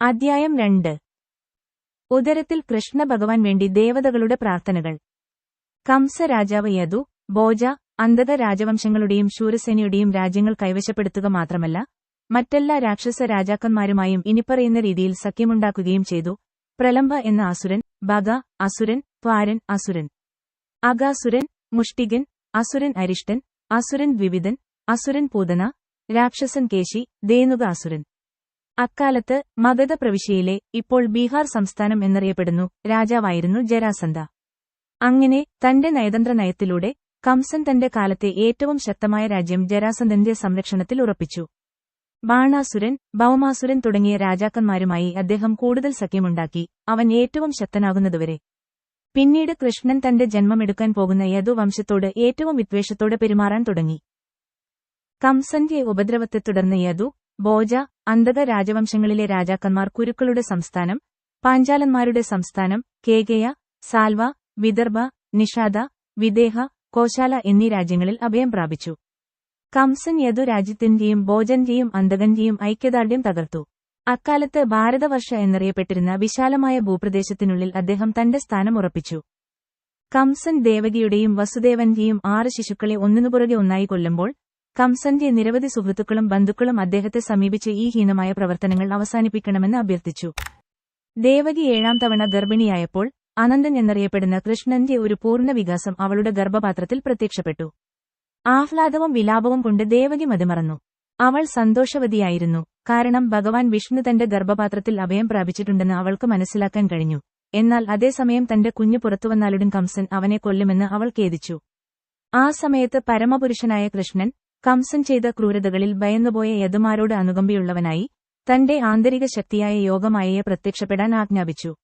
അധ്യായം രണ്ട്. ഉദരത്തിൽ കൃഷ്ണ ഭഗവാൻ വേണ്ടി ദേവതകളുടെ പ്രാർത്ഥനകൾ. കംസ രാജാവ് യദു ബോജ അന്ധത രാജവംശങ്ങളുടെയും ശൂരസേനയുടെയും രാജ്യങ്ങൾ കൈവശപ്പെടുത്തുക മാത്രമല്ല മറ്റെല്ലാ രാക്ഷസ രാജാക്കന്മാരുമായും ഇനിപ്പറയുന്ന രീതിയിൽ സഖ്യമുണ്ടാക്കുകയും ചെയ്തു. പ്രലംബ എന്ന അസുരൻ ബഗ അസുരൻ ത്വാരൻ അസുരൻ. അഗാസുരൻ മുഷ്ടികൻ അസുരൻ അരിഷ്ടൻ അസുരൻ ദ്വിവിധൻ അസുരൻ പൂതന രാക്ഷസൻ കേശി ദേനുക അസുരൻ. അക്കാലത്ത് മഗധ പ്രവിശ്യയിലെ ഇപ്പോൾ ബീഹാർ സംസ്ഥാനം എന്നറിയപ്പെടുന്നു രാജാവായിരുന്നു ജരാസന്ധ. അങ്ങനെ തന്റെ നയതന്ത്ര നയത്തിലൂടെ കംസൻ തന്റെ കാലത്തെ ഏറ്റവും ശക്തമായ രാജ്യം ജരാസന്ധന്റെ സംരക്ഷണത്തിൽ ഉറപ്പിച്ചു. ബാണാസുരൻ ഭൗമാസുരൻ തുടങ്ങിയ രാജാക്കന്മാരുമായി അദ്ദേഹം കൂടുതൽ സഖ്യമുണ്ടാക്കി അവൻ ഏറ്റവും ശക്തനാകുന്നതുവരെ. പിന്നീട് കൃഷ്ണൻ തന്റെ ജന്മമെടുക്കാൻ പോകുന്ന യദുവംശത്തോട് ഏറ്റവും വിദ്വേഷത്തോടെ പെരുമാറാൻ തുടങ്ങി. കംസന്റെ ഉപദ്രവത്തെ തുടർന്ന് യദു ബോജ അന്തക രാജവംശങ്ങളിലെ രാജാക്കന്മാർ കുരുക്കളുടെ സംസ്ഥാനം പാഞ്ചാലന്മാരുടെ സംസ്ഥാനം കേകയ സാൽവ വിദർഭ നിഷാദ വിദേഹ കോശാല എന്നീ രാജ്യങ്ങളിൽ അഭയം പ്രാപിച്ചു. കംസൻ യദു രാജ്യത്തിന്റെയും ഭോജന്റെയും അന്തകന്റെയും ഐക്യദാർഢ്യം തകർത്തു. അക്കാലത്ത് ഭാരതവർഷ എന്നറിയപ്പെട്ടിരുന്ന വിശാലമായ ഭൂപ്രദേശത്തിനുള്ളിൽ അദ്ദേഹം തന്റെ സ്ഥാനം ഉറപ്പിച്ചു. കംസൻ ദേവകിയുടെയും വസുദേവന്റെയും ആറ് ശിശുക്കളെ ഒന്നിനുപുറകെ ഒന്നായി കൊല്ലുമ്പോൾ കംസന്റെ നിരവധി സുഹൃത്തുക്കളും ബന്ധുക്കളും അദ്ദേഹത്തെ സമീപിച്ച് ഈ ഹീനമായ പ്രവർത്തനങ്ങൾ അവസാനിപ്പിക്കണമെന്ന് അഭ്യർത്ഥിച്ചു. ദേവകി ഏഴാം തവണ ഗർഭിണിയായപ്പോൾ അനന്തൻ എന്നറിയപ്പെടുന്ന കൃഷ്ണന്റെ ഒരു പൂർണ വികാസം അവളുടെ ഗർഭപാത്രത്തിൽ പ്രത്യക്ഷപ്പെട്ടു. ആഹ്ലാദവും വിലാപവും കൊണ്ട് ദേവകി മതിമറന്നു. അവൾ സന്തോഷവതിയായിരുന്നു. കാരണം ഭഗവാൻ വിഷ്ണു തന്റെ ഗർഭപാത്രത്തിൽ അഭയം പ്രാപിച്ചിട്ടുണ്ടെന്ന് അവൾക്ക് മനസ്സിലാക്കാൻ കഴിഞ്ഞു. എന്നാൽ അതേസമയം തന്റെ കുഞ്ഞു പുറത്തുവന്നാലുടൻ കംസൻ അവനെ കൊല്ലുമെന്ന് അവൾ ഖേദിച്ചു. ആ സമയത്ത് പരമപുരുഷനായ കൃഷ്ണൻ കംസൻ ചെയ്ത ക്രൂരതകളിൽ ഭയന്നുപോയ യദുമാരോട് അനുകമ്പയുള്ളവനായി തന്റെ ആന്തരിക ശക്തിയായ യോഗമായയെ പ്രത്യക്ഷപ്പെടാൻ ആജ്ഞാപിച്ചു.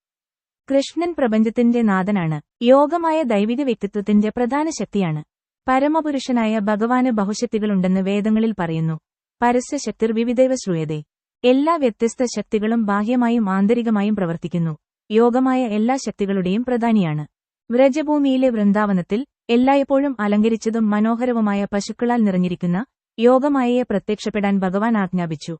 കൃഷ്ണൻ പ്രപഞ്ചത്തിന്റെ നാഥനാണ്. യോഗമായ ദൈവിക വ്യക്തിത്വത്തിന്റെ പ്രധാന ശക്തിയാണ്. പരമപുരുഷനായ ഭഗവാന് ബഹുശക്തികളുണ്ടെന്ന് വേദങ്ങളിൽ പറയുന്നു. പരസ്യ ശക്തിർ വിവിധൈവ ശ്രൂയതേ. എല്ലാ വ്യത്യസ്ത ശക്തികളും ബാഹ്യമായും ആന്തരികമായും പ്രവർത്തിക്കുന്നു. യോഗമായ എല്ലാ ശക്തികളുടെയും പ്രധാനിയാണ്. വ്രജഭൂമിയിലെ വൃന്ദാവനത്തിൽ എല്ലായ്പ്പോഴും അലങ്കരിച്ചതും മനോഹരവുമായ പശുക്കളാൽ നിറഞ്ഞിരിക്കുന്ന യോഗമായയെ പ്രത്യക്ഷപ്പെടാൻ ഭഗവാൻ ആജ്ഞാപിച്ചു.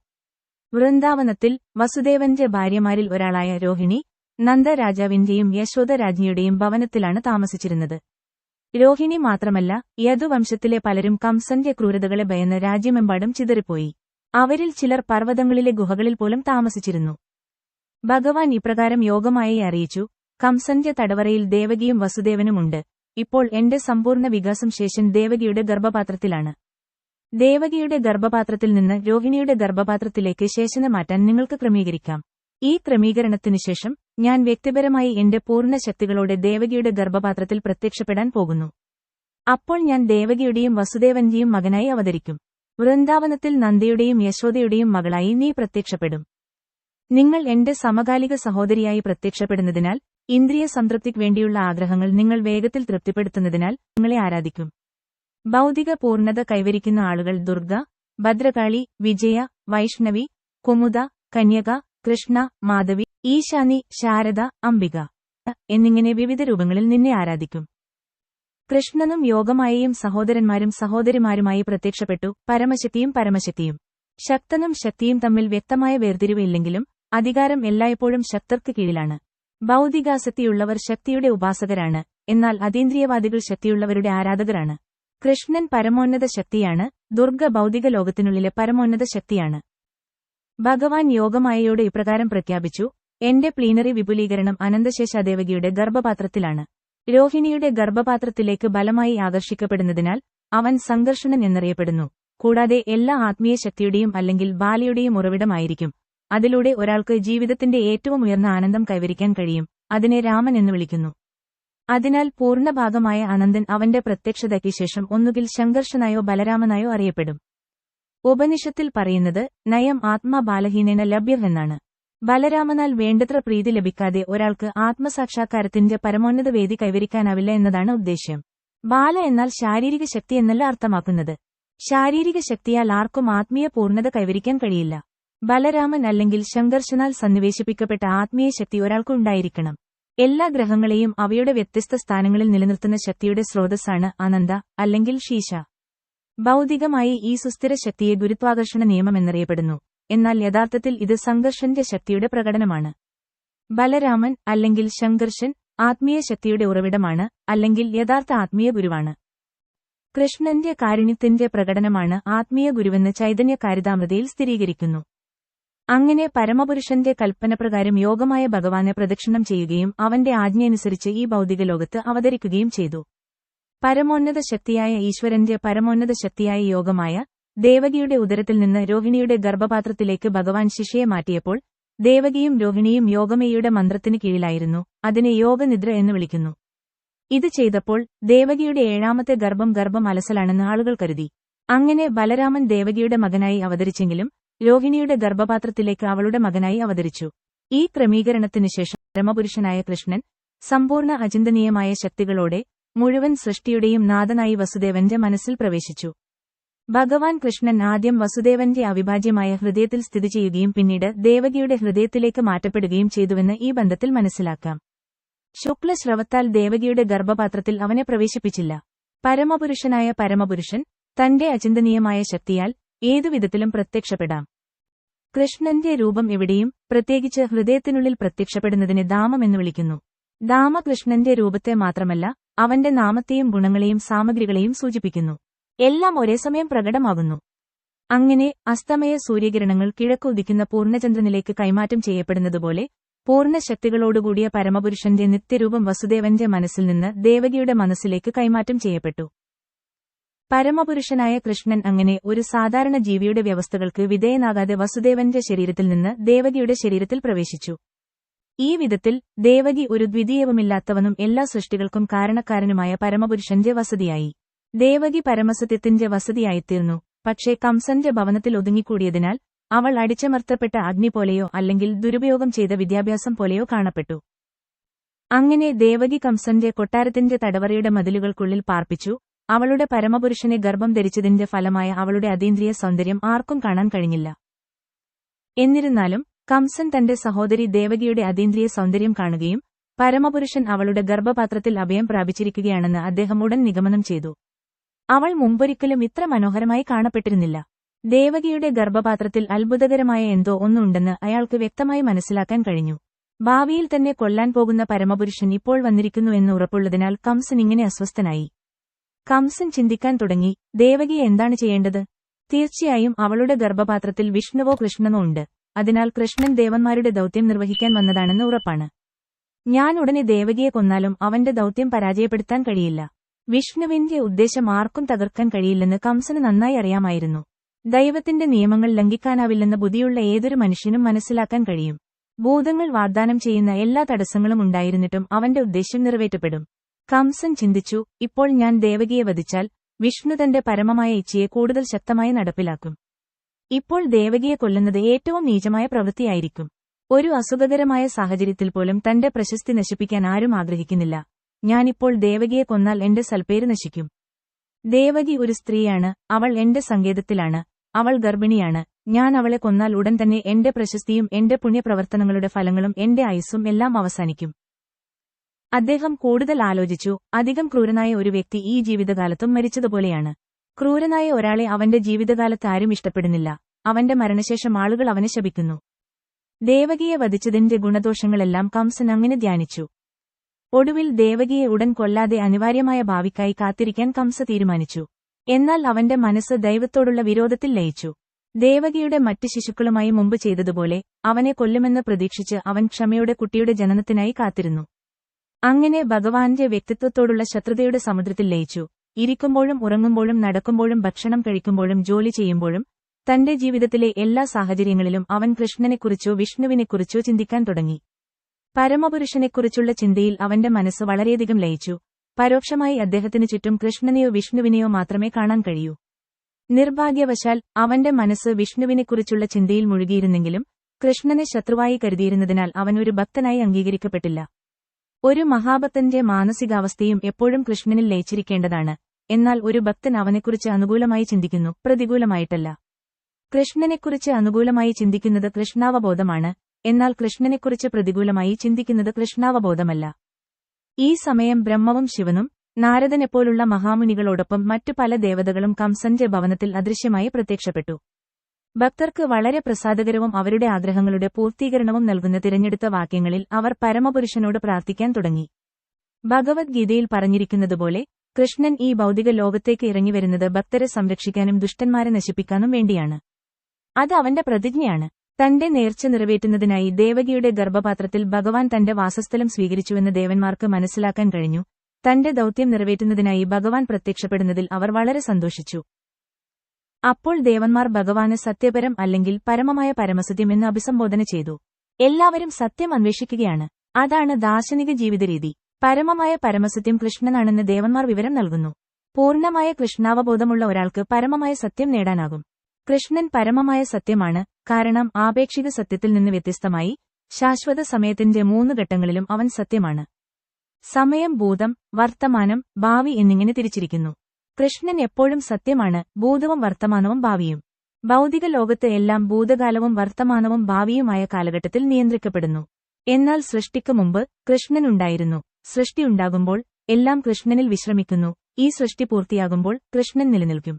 വൃന്ദാവനത്തിൽ വസുദേവന്റെ ഭാര്യമാരിൽ ഒരാളായ രോഹിണി നന്ദരാജാവിന്റെയും യശോദ രാജ്ഞിയുടെയും ഭവനത്തിലാണ് താമസിച്ചിരുന്നത്. രോഹിണി മാത്രമല്ല യദുവംശത്തിലെ പലരും കംസന്റെ ക്രൂരതകളെ ഭയന്ന് രാജ്യമെമ്പാടും ചിതറിപ്പോയി. അവരിൽ ചിലർ പർവതങ്ങളിലെ ഗുഹകളിൽ പോലും താമസിച്ചിരുന്നു. ഭഗവാൻ ഇപ്രകാരം യോഗമായി അറിയിച്ചു കംസന്റെ തടവറയിൽ ദേവകിയും വസുദേവനുമുണ്ട്. ഇപ്പോൾ എന്റെ സമ്പൂർണ വികാസം ശേഷൻ ദേവകിയുടെ ഗർഭപാത്രത്തിലാണ്. ദേവകിയുടെ ഗർഭപാത്രത്തിൽ നിന്ന് രോഹിണിയുടെ ഗർഭപാത്രത്തിലേക്ക് ശേഷനെ മാറ്റാൻ നിങ്ങൾക്ക് ക്രമീകരിക്കാം. ഈ ക്രമീകരണത്തിനു ശേഷം ഞാൻ വ്യക്തിപരമായി എന്റെ പൂർണ ശക്തികളോടെ ദേവകിയുടെ ഗർഭപാത്രത്തിൽ പ്രത്യക്ഷപ്പെടാൻ പോകുന്നു. അപ്പോൾ ഞാൻ ദേവകിയുടെയും വസുദേവന്റെയും മകനായി അവതരിക്കും. വൃന്ദാവനത്തിൽ നന്ദിയുടെയും യശോദയുടെയും മകളായി നീ പ്രത്യക്ഷപ്പെടും. നിങ്ങൾ എന്റെ സമകാലിക സഹോദരിയായി പ്രത്യക്ഷപ്പെടുന്നതിനാൽ ഇന്ദ്രിയ സംതൃപ്തിക്ക് വേണ്ടിയുള്ള ആഗ്രഹങ്ങൾ നിങ്ങൾ വേഗത്തിൽ തൃപ്തിപ്പെടുത്തുന്നതിനാൽ നിങ്ങളെ ആരാധിക്കും. ഭൗതിക പൂർണത കൈവരിക്കുന്ന ആളുകൾ ദുർഗ ഭദ്രകാളി വിജയ വൈഷ്ണവി കുമുദ കന്യക കൃഷ്ണ മാധവി ഈശാനി ശാരദ അംബിക എന്നിങ്ങനെ വിവിധ രൂപങ്ങളിൽ നിന്നെ ആരാധിക്കും. കൃഷ്ണനും യോഗമായയും സഹോദരന്മാരും സഹോദരിമാരുമായി പ്രത്യക്ഷപ്പെട്ടു. പരമശക്തിയും പരമശക്തിയും. ശക്തനും ശക്തിയും തമ്മിൽ വ്യക്തമായ വേർതിരിവ് ഇല്ലെങ്കിലും അധികാരം എല്ലായ്പ്പോഴും ശക്തർക്ക് കീഴിലാണ്. ഭൗതികാസക്തിയുള്ളവർ ശക്തിയുടെ ഉപാസകരാണ് എന്നാൽ അതീന്ദ്രിയവാദികൾ ശക്തിയുള്ളവരുടെ ആരാധകരാണ്. കൃഷ്ണൻ പരമോന്നത ശക്തിയാണ് ദുർഗ ഭൗതിക ലോകത്തിനുള്ളിലെ പരമോന്നത ശക്തിയാണ്. ഭഗവാൻ യോഗമായയോട് ഇപ്രകാരം പ്രഖ്യാപിച്ചു എന്റെ പ്ലീനറി വിപുലീകരണം അനന്തശേഷാദേവകിയുടെ ഗർഭപാത്രത്തിലാണ്. രോഹിണിയുടെ ഗർഭപാത്രത്തിലേക്ക് ബലമായി ആകർഷിക്കപ്പെടുന്നതിനാൽ അവൻ സംഘർഷണൻ എന്നറിയപ്പെടുന്നു കൂടാതെ എല്ലാ ആത്മീയ ശക്തിയുടെയും അല്ലെങ്കിൽ ബാലയുടെയും ഉറവിടമായിരിക്കും. അതിലൂടെ ഒരാൾക്ക് ജീവിതത്തിന്റെ ഏറ്റവും ഉയർന്ന ആനന്ദം കൈവരിക്കാൻ കഴിയും. അതിനെ രാമൻ എന്ന് വിളിക്കുന്നു. അതിനാൽ പൂർണഭാഗമായ അനന്തൻ അവന്റെ പ്രത്യക്ഷതയ്ക്ക് ശേഷം ഒന്നുകിൽ ശങ്കർഷനായോ ബലരാമനായോ അറിയപ്പെടും. ഉപനിഷത്തിൽ പറയുന്നത് നയം ആത്മാ ബാലഹീനേന ലഭ്യമെന്നാണ് ബലരാമനാൽ വേണ്ടത്ര പ്രീതി ലഭിക്കാതെ ഒരാൾക്ക് ആത്മസാക്ഷാത്കാരത്തിന്റെ പരമോന്നത വേദി കൈവരിക്കാനാവില്ല എന്നതാണ് ഉദ്ദേശ്യം. ബാല എന്നാൽ ശാരീരിക ശക്തി എന്നല്ല അർത്ഥമാക്കുന്നത്. ശാരീരിക ശക്തിയാൽ ആർക്കും ആത്മീയ പൂർണത കൈവരിക്കാൻ കഴിയില്ല. ബലരാമൻ അല്ലെങ്കിൽ ശങ്കർഷനാൽ സന്നിവേശിപ്പിക്കപ്പെട്ട ആത്മീയ ശക്തി ഒരാൾക്കുണ്ടായിരിക്കണം. എല്ലാ ഗ്രഹങ്ങളെയും അവയുടെ വ്യത്യസ്ത സ്ഥാനങ്ങളിൽ നിലനിർത്തുന്ന ശക്തിയുടെ സ്രോതസ്സാണ് അനന്ത അല്ലെങ്കിൽ ശീശ ഭൗതികമായി ഈ സുസ്ഥിര ശക്തിയെ ഗുരുത്വാകർഷണ നിയമം എന്നറിയപ്പെടുന്നു. എന്നാൽ യഥാർത്ഥത്തിൽ ഇത് സംഘർഷന്റെ ശക്തിയുടെ പ്രകടനമാണ്. ബലരാമൻ അല്ലെങ്കിൽ ശങ്കർഷൻ ആത്മീയ ശക്തിയുടെ ഉറവിടമാണ് അല്ലെങ്കിൽ യഥാർത്ഥ ആത്മീയ ഗുരുവാണ്. കൃഷ്ണന്റെ കാരുണ്യത്തിന്റെ പ്രകടനമാണ് ആത്മീയ ഗുരുവെന്ന് ചൈതന്യ കാരിതാമൃതയിൽ സ്ഥിരീകരിക്കുന്നു. അങ്ങനെ പരമപുരുഷന്റെ കൽപ്പനപ്രകാരം യോഗമായ ഭഗവാനെ പ്രദക്ഷിണം ചെയ്യുകയും അവന്റെ ആജ്ഞയനുസരിച്ച് ഈ ഭൗതിക ലോകത്ത് അവതരിക്കുകയും ചെയ്തു. പരമോന്നത ശക്തിയായ ഈശ്വരന്റെ പരമോന്നത ശക്തിയായ യോഗമായ ദേവകിയുടെ ഉദരത്തിൽ നിന്ന് രോഹിണിയുടെ ഗർഭപാത്രത്തിലേക്ക് ഭഗവാൻ ശിഷ്യയെ മാറ്റിയപ്പോൾ ദേവകിയും രോഹിണിയും യോഗമേയുടെ മന്ത്രത്തിന് കീഴിലായിരുന്നു അതിനെ യോഗനിദ്ര എന്ന് വിളിക്കുന്നു. ഇത് ചെയ്തപ്പോൾ ദേവകിയുടെ ഏഴാമത്തെ ഗർഭം ഗർഭം അലസലാണെന്ന് ആളുകൾ കരുതി. അങ്ങനെ ബലരാമൻ ദേവകിയുടെ മകനായി അവതരിച്ചെങ്കിലും രോഹിണിയുടെ ഗർഭപാത്രത്തിലേക്ക് അവളുടെ മകനായി അവതരിച്ചു. ഈ ക്രമീകരണത്തിനു ശേഷം പരമപുരുഷനായ കൃഷ്ണൻ സമ്പൂർണ അചിന്തനീയമായ ശക്തികളോടെ മുഴുവൻ സൃഷ്ടിയുടെയും നാഥനായി വസുദേവന്റെ മനസ്സിൽ പ്രവേശിച്ചു. ഭഗവാൻ കൃഷ്ണൻ ആദ്യം വസുദേവന്റെ അവിഭാജ്യമായ ഹൃദയത്തിൽ സ്ഥിതി ചെയ്യുകയും പിന്നീട് ദേവകിയുടെ ഹൃദയത്തിലേക്ക് മാറ്റപ്പെടുകയും ചെയ്തുവെന്ന് ഈ ബന്ധത്തിൽ മനസ്സിലാക്കാം. ശുക്ലശ്രവത്താൽ ദേവകിയുടെ ഗർഭപാത്രത്തിൽ അവനെ പ്രവേശിപ്പിച്ചില്ല. പരമപുരുഷനായ പരമപുരുഷൻ തന്റെ അചിന്തനീയമായ ശക്തിയാൽ ഏതുവിധത്തിലും പ്രത്യക്ഷപ്പെടാം. കൃഷ്ണന്റെ രൂപം എവിടെയും പ്രത്യേകിച്ച് ഹൃദയത്തിനുള്ളിൽ പ്രത്യക്ഷപ്പെടുന്നതിനെ ദാമം എന്ന് വിളിക്കുന്നു. ദാമ കൃഷ്ണന്റെ രൂപത്തെ മാത്രമല്ല അവന്റെ നാമത്തെയും ഗുണങ്ങളെയും സാമഗ്രികളെയും സൂചിപ്പിക്കുന്നു. എല്ലാം ഒരേ സമയം പ്രകടമാകുന്നു. അങ്ങനെ അസ്തമയ സൂര്യകിരണങ്ങൾ കിഴക്കുദിക്കുന്ന പൂർണചന്ദ്രനിലേക്ക് കൈമാറ്റം ചെയ്യപ്പെടുന്നതുപോലെ പൂർണശക്തികളോടുകൂടിയ പരമപുരുഷന്റെ നിത്യരൂപം വസുദേവന്റെ മനസ്സിൽ നിന്ന് ദേവകിയുടെ മനസ്സിലേക്ക് കൈമാറ്റം ചെയ്യപ്പെട്ടു. പരമപുരുഷനായ കൃഷ്ണൻ അങ്ങനെ ഒരു സാധാരണ ജീവിയുടെ വ്യവസ്ഥകൾക്ക് വിധേയനാകാതെ വസുദേവന്റെ ശരീരത്തിൽ നിന്ന് ദേവകിയുടെ ശരീരത്തിൽ പ്രവേശിച്ചു. ഈ വിധത്തിൽ ദേവകി ഒരു ദ്വിതീയവുമില്ലാത്തവനും എല്ലാ സൃഷ്ടികൾക്കും കാരണക്കാരനുമായ പരമപുരുഷന്റെ വസതിയായി. ദേവകി പരമസത്യത്തിന്റെ വസതിയായിത്തീർന്നു. പക്ഷേ കംസന്റെ ഭവനത്തിൽ ഒതുങ്ങിക്കൂടിയതിനാൽ അവൾ അടിച്ചമർത്തപ്പെട്ട അഗ്നി പോലെയോ അല്ലെങ്കിൽ ദുരുപയോഗം ചെയ്ത വിദ്യാഭ്യാസം പോലെയോ കാണപ്പെട്ടു. അങ്ങനെ ദേവകി കംസന്റെ കൊട്ടാരത്തിന്റെ തടവറയുടെ മതിലുകൾക്കുള്ളിൽ പാർപ്പിച്ചു. അവളുടെ പരമപുരുഷനെ ഗർഭം ധരിച്ചതിന്റെ ഫലമായ അവളുടെ അതീന്ദ്രിയ സൗന്ദര്യം ആർക്കും കാണാൻ കഴിഞ്ഞില്ല. എന്നിരുന്നാലും കംസൻ തന്റെ സഹോദരി ദേവകിയുടെ അതീന്ദ്രിയ സൗന്ദര്യം കാണുകയും പരമപുരുഷൻ അവളുടെ ഗർഭപാത്രത്തിൽ അഭയം പ്രാപിച്ചിരിക്കുകയാണെന്ന് അദ്ദേഹം ഉടൻ നിഗമനം ചെയ്തു. അവൾ മുമ്പൊരിക്കലും ഇത്ര മനോഹരമായി കാണപ്പെട്ടിരുന്നില്ല. ദേവകിയുടെ ഗർഭപാത്രത്തിൽ അത്ഭുതകരമായ എന്തോ ഒന്നുണ്ടെന്ന് അയാൾക്ക് വ്യക്തമായി മനസ്സിലാക്കാൻ കഴിഞ്ഞു. ഭാവിയിൽ തന്നെ കൊല്ലാൻ പോകുന്ന പരമപുരുഷൻ ഇപ്പോൾ വന്നിരിക്കുന്നു എന്ന് ഉറപ്പുള്ളതിനാൽ കംസൻ ഇങ്ങനെ അസ്വസ്ഥനായി. കംസൻ ചിന്തിക്കാൻ തുടങ്ങി ദേവകി എന്താണ് ചെയ്യേണ്ടത്? തീർച്ചയായും അവളുടെ ഗർഭപാത്രത്തിൽ വിഷ്ണുവോ കൃഷ്ണനോ ഉണ്ട്. അതിനാൽ കൃഷ്ണൻ ദേവന്മാരുടെ ദൗത്യം നിർവഹിക്കാൻ വന്നതാണെന്ന് ഉറപ്പാണ്. ഞാൻ ഉടനെ ദേവകിയെ കൊന്നാലും അവന്റെ ദൗത്യം പരാജയപ്പെടുത്താൻ കഴിയില്ല. വിഷ്ണുവിന്റെ ഉദ്ദേശം ആർക്കും തകർക്കാൻ കഴിയില്ലെന്ന് കംസന് നന്നായി അറിയാമായിരുന്നു. ദൈവത്തിന്റെ നിയമങ്ങൾ ലംഘിക്കാനാവില്ലെന്ന ബുദ്ധിയുള്ള ഏതൊരു മനുഷ്യനും മനസ്സിലാക്കാൻ കഴിയും. ഭൂതങ്ങൾ വാഗ്ദാനം ചെയ്യുന്ന എല്ലാ തടസ്സങ്ങളും ഉണ്ടായിരുന്നിട്ടും അവന്റെ ഉദ്ദേശ്യം നിറവേറ്റപ്പെടും. കംസൻ ചിന്തിച്ചു ഇപ്പോൾ ഞാൻ ദേവകിയെ വധിച്ചാൽ വിഷ്ണു തന്റെ പരമമായ ഇച്ഛയെ കൂടുതൽ ശക്തമായി നടപ്പിലാക്കും. ഇപ്പോൾ ദേവകിയെ കൊല്ലുന്നത് ഏറ്റവും നീചമായ പ്രവൃത്തിയായിരിക്കും. ഒരു അസുഖകരമായ സാഹചര്യത്തിൽ പോലും തന്റെ പ്രശസ്തി നശിപ്പിക്കാൻ ആരും ആഗ്രഹിക്കുന്നില്ല. ഞാനിപ്പോൾ ദേവകിയെ കൊന്നാൽ എന്റെ സൽപ്പേര് നശിക്കും. ദേവകി ഒരു സ്ത്രീയാണ് അവൾ എന്റെ സങ്കേതത്തിലാണ് അവൾ ഗർഭിണിയാണ്. ഞാൻ അവളെ കൊന്നാൽ ഉടൻ തന്നെ എന്റെ പ്രശസ്തിയും എന്റെ പുണ്യപ്രവർത്തനങ്ങളുടെ ഫലങ്ങളും എന്റെ ആയുസ്സും എല്ലാം അവസാനിക്കും. അദ്ദേഹം കൂടുതൽ ആലോചിച്ചു. അധികം ക്രൂരനായ ഒരു വ്യക്തി ഈ ജീവിതകാലത്തും മരിച്ചതുപോലെയാണ്. ക്രൂരനായ ഒരാളെ അവന്റെ ജീവിതകാലത്ത് ആരും ഇഷ്ടപ്പെടുന്നില്ല. അവന്റെ മരണശേഷം ആളുകൾ അവനെ ശപിക്കുന്നു. ദേവകിയെ വധിച്ചതിന്റെ ഗുണദോഷങ്ങളെല്ലാം കംസൻ അങ്ങനെ ധ്യാനിച്ചു. ഒടുവിൽ ദേവകിയെ ഉടൻ കൊല്ലാതെ അനിവാര്യമായ ഭാവിക്കായി കാത്തിരിക്കാൻ കംസ തീരുമാനിച്ചു. എന്നാൽ അവന്റെ മനസ്സ് ദൈവത്തോടുള്ള വിരോധത്തിൽ ലയിച്ചു. ദേവകിയുടെ മറ്റ് ശിശുക്കളുമായി മുമ്പ് ചെയ്തതുപോലെ അവനെ കൊല്ലുമെന്ന് പ്രതീക്ഷിച്ച് അവൻ ക്ഷമയുടെ കുട്ടിയുടെ ജനനത്തിനായി കാത്തിരുന്നു. അങ്ങനെ ഭഗവാന്റെ വ്യക്തിത്വത്തോടുള്ള ശത്രുതയുടെ സമുദ്രത്തിൽ ലയിച്ചു. ഇരിക്കുമ്പോഴും ഉറങ്ങുമ്പോഴും നടക്കുമ്പോഴും ഭക്ഷണം കഴിക്കുമ്പോഴും ജോലി ചെയ്യുമ്പോഴും തന്റെ ജീവിതത്തിലെ എല്ലാ സാഹചര്യങ്ങളിലും അവൻ കൃഷ്ണനെക്കുറിച്ചോ വിഷ്ണുവിനെക്കുറിച്ചോ ചിന്തിക്കാൻ തുടങ്ങി. പരമപുരുഷനെക്കുറിച്ചുള്ള ചിന്തയിൽ അവന്റെ മനസ്സ് വളരെയധികം ലയിച്ചു. പരോക്ഷമായി അദ്ദേഹത്തിനു ചുറ്റും കൃഷ്ണനെയോ വിഷ്ണുവിനെയോ മാത്രമേ കാണാൻ കഴിയൂ. നിർഭാഗ്യവശാൽ അവന്റെ മനസ്സ് വിഷ്ണുവിനെക്കുറിച്ചുള്ള ചിന്തയിൽ മുഴുകിയിരുന്നെങ്കിലും കൃഷ്ണനെ ശത്രുവായി കരുതിയിരുന്നതിനാൽ അവൻ ഒരു ഭക്തനായി അംഗീകരിക്കപ്പെട്ടില്ല. ഒരു മഹാഭക്തന്റെ മാനസികാവസ്ഥയും എപ്പോഴും കൃഷ്ണനിൽ ലയിച്ചിരിക്കേണ്ടതാണ്. എന്നാൽ ഒരു ഭക്തൻ അവനെക്കുറിച്ച് അനുകൂലമായി ചിന്തിക്കുന്നു പ്രതികൂലമായിട്ടല്ല. കൃഷ്ണനെക്കുറിച്ച് അനുകൂലമായി ചിന്തിക്കുന്നത് കൃഷ്ണാവബോധമാണ് എന്നാൽ കൃഷ്ണനെക്കുറിച്ച് പ്രതികൂലമായി ചിന്തിക്കുന്നത് കൃഷ്ണാവബോധമല്ല. ഈ സമയം ബ്രഹ്മവും ശിവനും നാരദനെപ്പോലുള്ള മഹാമുനികളോടൊപ്പം മറ്റു പല ദേവതകളും കംസന്റെ ഭവനത്തിൽ അദൃശ്യമായി പ്രത്യക്ഷപ്പെട്ടു. ഭക്തർക്ക് വളരെ പ്രസാദകരവും അവരുടെ ആഗ്രഹങ്ങളുടെ പൂർത്തീകരണവും നൽകുന്ന തിരഞ്ഞെടുത്ത വാക്യങ്ങളിൽ അവർ പരമപുരുഷനോട് പ്രാർത്ഥിക്കാൻ തുടങ്ങി. ഭഗവത്ഗീതയിൽ പറഞ്ഞിരിക്കുന്നതുപോലെ കൃഷ്ണൻ ഈ ഭൗതിക ലോകത്തേക്ക് ഇറങ്ങിവരുന്നത് ഭക്തരെ സംരക്ഷിക്കാനും ദുഷ്ടന്മാരെ നശിപ്പിക്കാനും വേണ്ടിയാണ്. അത് അവന്റെ പ്രതിജ്ഞയാണ്. തന്റെ നേർച്ച നിറവേറ്റുന്നതിനായി ദേവകിയുടെ ഗർഭപാത്രത്തിൽ ഭഗവാൻ തന്റെ വാസസ്ഥലം സ്വീകരിച്ചുവെന്ന് ദേവന്മാർക്ക് മനസ്സിലാക്കാൻ കഴിഞ്ഞു. തന്റെ ദൌത്യം നിറവേറ്റുന്നതിനായി ഭഗവാൻ പ്രത്യക്ഷപ്പെടുന്നതിൽ അവർ വളരെ സന്തോഷിച്ചു. അപ്പോൾ ദേവന്മാർ ഭഗവാന് സത്യപരം അല്ലെങ്കിൽ പരമമായ പരമസത്യം എന്ന് അഭിസംബോധന ചെയ്തു. എല്ലാവരും സത്യം അന്വേഷിക്കുകയാണ്. അതാണ് ദാർശനിക ജീവിതരീതി. പരമമായ പരമസത്യം കൃഷ്ണനാണെന്ന് ദേവന്മാർ വിവരം നൽകുന്നു. പൂർണമായ കൃഷ്ണാവബോധമുള്ള ഒരാൾക്ക് പരമമായ സത്യം നേടാനാകും. കൃഷ്ണൻ പരമമായ സത്യമാണ് കാരണം ആപേക്ഷിക സത്യത്തിൽ നിന്ന് വ്യത്യസ്തമായി ശാശ്വത സമയത്തിന്റെ മൂന്ന് ഘട്ടങ്ങളിലും അവൻ സത്യമാണ്. സമയം ഭൂതം വർത്തമാനം ഭാവി എന്നിങ്ങനെ തിരിച്ചിരിക്കുന്നു. കൃഷ്ണൻ എപ്പോഴും സത്യമാണ് ഭൂതവും വർത്തമാനവും ഭാവിയും. ഭൗതിക ലോകത്ത് എല്ലാം ഭൂതകാലവും വർത്തമാനവും ഭാവിയുമായ കാലഘട്ടത്തിൽ നിയന്ത്രിക്കപ്പെടുന്നു. എന്നാൽ സൃഷ്ടിക്ക് മുമ്പ് കൃഷ്ണനുണ്ടായിരുന്നു സൃഷ്ടിയുണ്ടാകുമ്പോൾ എല്ലാം കൃഷ്ണനിൽ വിശ്രമിക്കുന്നു. ഈ സൃഷ്ടി പൂർത്തിയാകുമ്പോൾ കൃഷ്ണൻ നിലനിൽക്കും.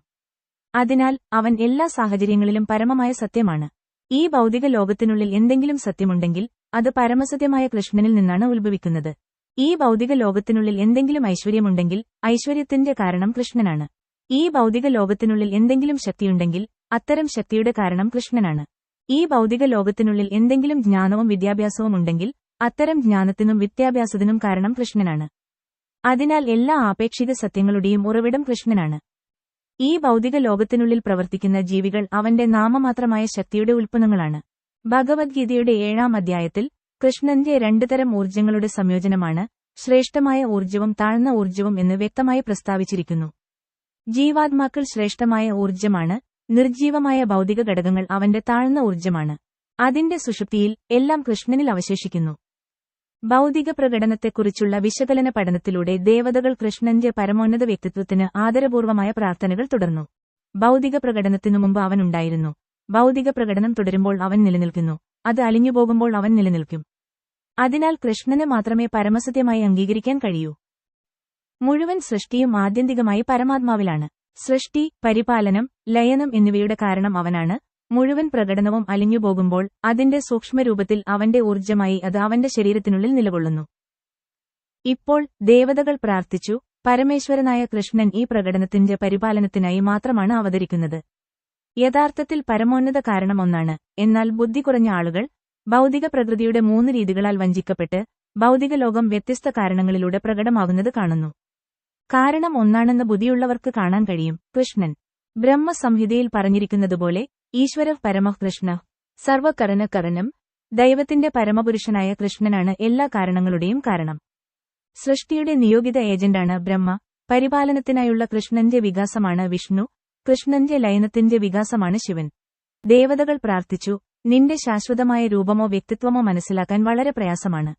അതിനാൽ അവൻ എല്ലാ സാഹചര്യങ്ങളിലും പരമമായ സത്യമാണ്. ഈ ഭൗതിക ലോകത്തിനുള്ളിൽ എന്തെങ്കിലും സത്യമുണ്ടെങ്കിൽ അത് പരമസത്യമായ കൃഷ്ണനിൽ നിന്നാണ് ഉത്ഭവിക്കുന്നത്. ഈ ഭൗതിക ലോകത്തിനുള്ളിൽ എന്തെങ്കിലും ഐശ്വര്യമുണ്ടെങ്കിൽ ഐശ്വര്യത്തിന്റെ കാരണം കൃഷ്ണനാണ്. ഈ ഭൗതിക ലോകത്തിനുള്ളിൽ എന്തെങ്കിലും ശക്തിയുണ്ടെങ്കിൽ അത്തരം ശക്തിയുടെ കാരണം കൃഷ്ണനാണ്. ഈ ഭൗതിക ലോകത്തിനുള്ളിൽ എന്തെങ്കിലും ജ്ഞാനവും വിദ്യാഭ്യാസവും ഉണ്ടെങ്കിൽ അത്തരം ജ്ഞാനത്തിനും വിദ്യാഭ്യാസത്തിനും കാരണം കൃഷ്ണനാണ്. അതിനാൽ എല്ലാ ആപേക്ഷിക സത്യങ്ങളുടെയും ഉറവിടം കൃഷ്ണനാണ്. ഈ ഭൗതിക ലോകത്തിനുള്ളിൽ പ്രവർത്തിക്കുന്ന ജീവികൾ അവന്റെ നാമമാത്രമായ ശക്തിയുടെ ഉൽപ്പന്നങ്ങളാണ്. ഭഗവത്ഗീതയുടെ ഏഴാം അധ്യായത്തിൽ കൃഷ്ണന്റെ രണ്ടുതരം ഊർജങ്ങളുടെ സംയോജനമാണ് ശ്രേഷ്ഠമായ ഊർജവും താഴ്ന്ന ഊർജവും എന്ന് വ്യക്തമായി പ്രസ്താവിച്ചിരിക്കുന്നു. ജീവാത്മാക്കൾ ശ്രേഷ്ഠമായ ഊർജമാണ് നിർജീവമായ ഭൗതിക ഘടകങ്ങൾ അവന്റെ താഴ്ന്ന ഊർജമാണ്. അതിന്റെ സുഷുപ്തിയിൽ എല്ലാം കൃഷ്ണനിൽ അവശേഷിക്കുന്നു. ഭൗതിക പ്രകടനത്തെക്കുറിച്ചുള്ള വിശകലന പഠനത്തിലൂടെ ദേവതകൾ കൃഷ്ണന്റെ പരമോന്നത വ്യക്തിത്വത്തിന് ആദരപൂർവമായ പ്രാർത്ഥനകൾ തുടർന്നു. ഭൗതിക പ്രകടനത്തിനു മുമ്പ് അവൻ ഉണ്ടായിരുന്നു. ഭൗതിക പ്രകടനം തുടരുമ്പോൾ അവൻ നിലനിൽക്കുന്നു. അത് അലിഞ്ഞുപോകുമ്പോൾ അവൻ നിലനിൽക്കും. അതിനാൽ കൃഷ്ണന് മാത്രമേ പരമസത്യമായി അംഗീകരിക്കാൻ കഴിയൂ. മുഴുവൻ സൃഷ്ടിയും ആത്യന്തികമായി പരമാത്മാവിലാണ്. സൃഷ്ടി പരിപാലനം ലയനം എന്നിവയുടെ കാരണം അവനാണ്. മുഴുവൻ പ്രകടനവും അലിഞ്ഞുപോകുമ്പോൾ അതിന്റെ സൂക്ഷ്മരൂപത്തിൽ അവന്റെ ഊർജമായി അത് അവന്റെ ശരീരത്തിനുള്ളിൽ നിലകൊള്ളുന്നു. ഇപ്പോൾ ദേവതകൾ പ്രാർത്ഥിച്ചു പരമേശ്വരനായ കൃഷ്ണൻ ഈ പ്രകടനത്തിന്റെ പരിപാലനത്തിനായി മാത്രമാണ് അവതരിക്കുന്നത്. യഥാർത്ഥത്തിൽ പരമോന്നത കാരണമൊന്നാണ് എന്നാൽ ബുദ്ധി കുറഞ്ഞ ആളുകൾ ഭൗതിക പ്രകൃതിയുടെ മൂന്ന് രീതികളാൽ വഞ്ചിക്കപ്പെട്ട് ഭൗതിക ലോകം വ്യത്യസ്ത കാരണങ്ങളിലൂടെ പ്രകടമാകുന്നത് കാണുന്നു. കാരണം ഒന്നാണെന്ന് ബുദ്ധിയുള്ളവർക്ക് കാണാൻ കഴിയും. കൃഷ്ണൻ ബ്രഹ്മസംഹിതയിൽ പറഞ്ഞിരിക്കുന്നതുപോലെ ഈശ്വര പരമകൃഷ്ണ സർവകരണകരണം ദൈവത്തിന്റെ പരമപുരുഷനായ കൃഷ്ണനാണ് എല്ലാ കാരണങ്ങളുടെയും കാരണം. സൃഷ്ടിയുടെ നിയോഗിത ഏജന്റാണ് ബ്രഹ്മ. പരിപാലനത്തിനായുള്ള കൃഷ്ണന്റെ വികാസമാണ് വിഷ്ണു. കൃഷ്ണന്റെ ലയനത്തിന്റെ വികാസമാണ് ശിവൻ. ദേവതകൾ പ്രാർത്ഥിച്ചു. നിന്റെ ശാശ്വതമായ രൂപമോ വ്യക്തിത്വമോ മനസ്സിലാക്കാൻ വളരെ പ്രയാസമാണ്.